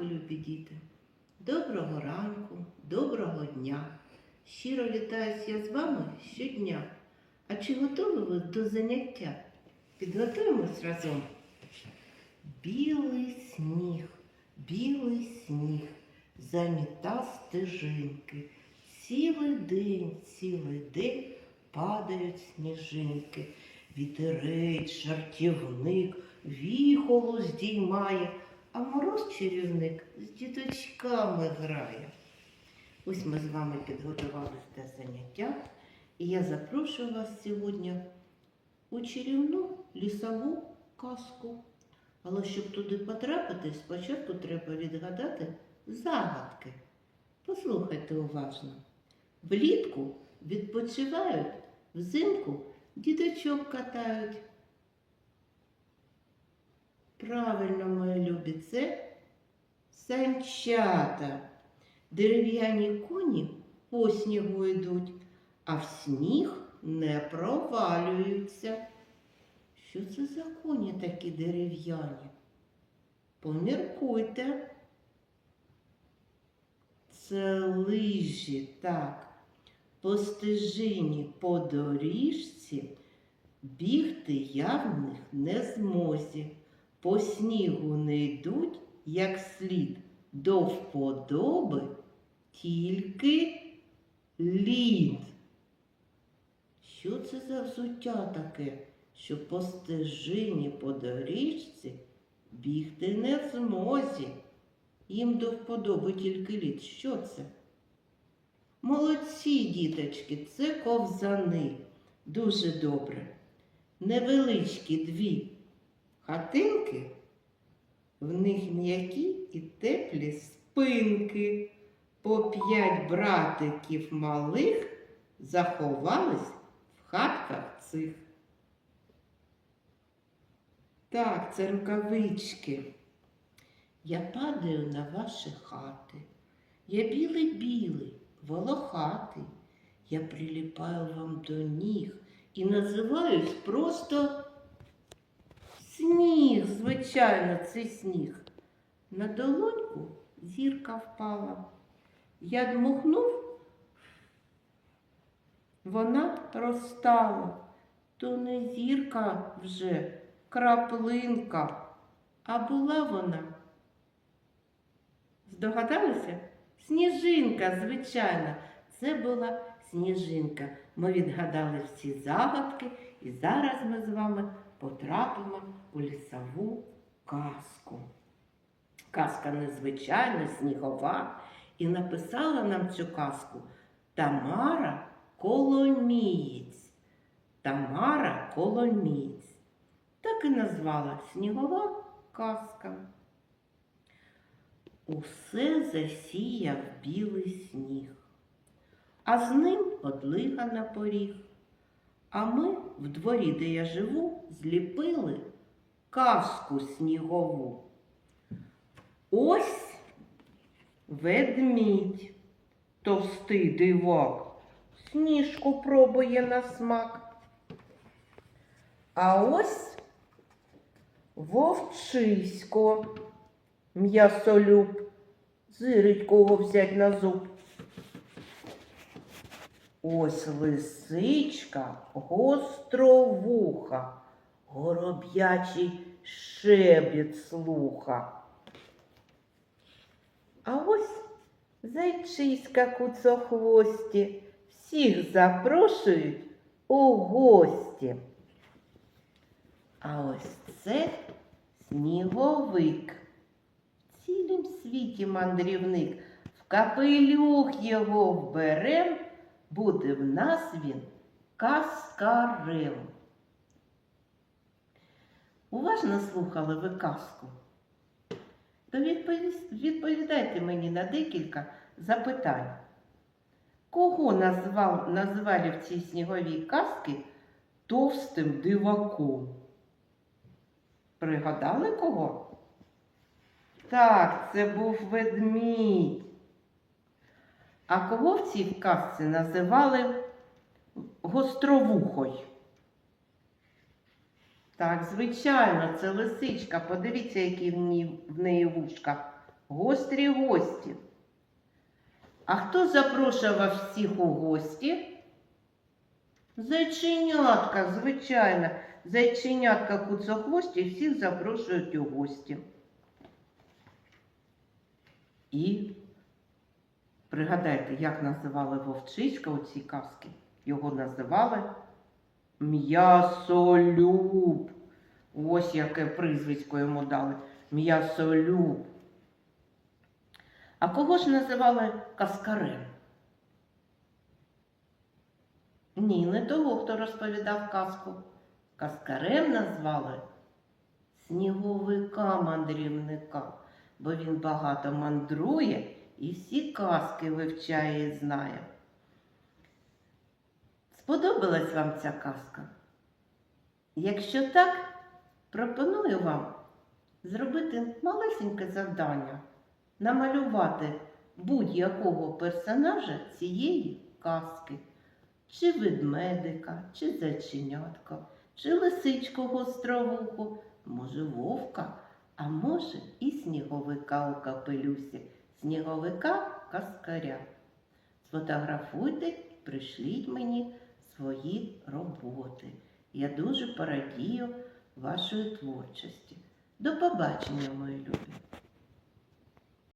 ранку, любі діти. Доброго ранку, доброго дня. Щиро вітаюсь я з вами щодня. А чи готові ви до заняття? Підготуємось разом. Білий сніг, білий сніг, заміта стежинки. Цілий день, цілий день падають сніжинки. Вітерець, жартівник, віхолу здіймає, а мороз чарівник з діточками грає. Ось ми з вами підготувалися до заняття, і я запрошую вас сьогодні у чарівну лісову казку. Але щоб туди потрапити, спочатку треба відгадати загадки. Послухайте уважно. Влітку відпочивають, взимку діточок катають. Правильно, мої любі, це санчата. Дерев'яні коні по снігу йдуть, а в сніг не провалюються. Що це за коні такі дерев'яні? Поміркуйте. Це лижі, так. По стежині, по доріжці бігти я в них не змозі. По снігу не йдуть, як слід, до вподоби тільки лід. Що це за взуття таке, що по стежині, по доріжці бігти не в змозі? Їм до вподоби тільки лід. Що це? Молодці, діточки, це ковзани. Дуже добре. Невеличкі дві хатинки, в них м'які і теплі спинки. По п'ять братиків малих заховались в хатках цих. Так, це рукавички. Я падаю на ваші хати. Я білий-білий, волохатий. Я приліпаю вам до ніг і називаюсь просто сніг, звичайно, це сніг. На долоньку зірка впала. Я дмухнув, вона розстала. То не зірка вже, краплинка, а була вона. Здогадалися? Сніжинка, звичайно, це була сніжинка. Ми відгадали всі загадки, і зараз ми з вами потрапимо у лісову казку. Казка незвичайна, снігова, і написала нам цю казку Тамара Коломієць. Тамара Коломієць. Так і назвала снігова казка. Усе засіяв білий сніг, а з ним одлига на поріг. А ми в дворі, де я живу, зліпили казку снігову. Ось ведмідь, товстий дивак, сніжку пробує на смак. А ось вовчисько, м'ясолюб, зирить кого взять на зуб. Ось лисичка гостровуха, гороб'ячий шебіт слуха. А ось зайчиська куцохвості, всіх запрошують у гості. А ось це сніговик. В цілім світі мандрівник. В капелюх його вберем, буде в нас він каскарем. Уважно слухали ви казку? То відповідайте мені на декілька запитань. Кого назвав, назвали в цій сніговій казки товстим диваком? Пригадали кого? Так, це був ведмідь. А кого в цій казці називали гостровухою? Так, звичайно, це лисичка. Подивіться, які в, неї вушка гострі гості. А хто запрошував всіх у гості? Зайченятка, звичайно. Зайченятка куцохвості всіх запрошують у гості. І пригадайте, як називали вовчиська у цій казці. Його називали м'ясолюб. Ось яке прізвисько йому дали. М'ясолюб. А кого ж називали каскарем? Ні, не того, хто розповідав казку. Каскарем назвали сніговика мандрівника, бо він багато мандрує і всі казки вивчає і знає. Сподобалась вам ця казка? Якщо так, пропоную вам зробити малесеньке завдання, намалювати будь-якого персонажа цієї казки, чи ведмедика, чи зайченятка, чи лисичку гостровуху, може вовка, а може і сніговика у капелюсі, сніговика каскаря. Сфотографуйте і пришліть мені свої роботи. Я дуже порадію вашої творчості. До побачення, мої любі!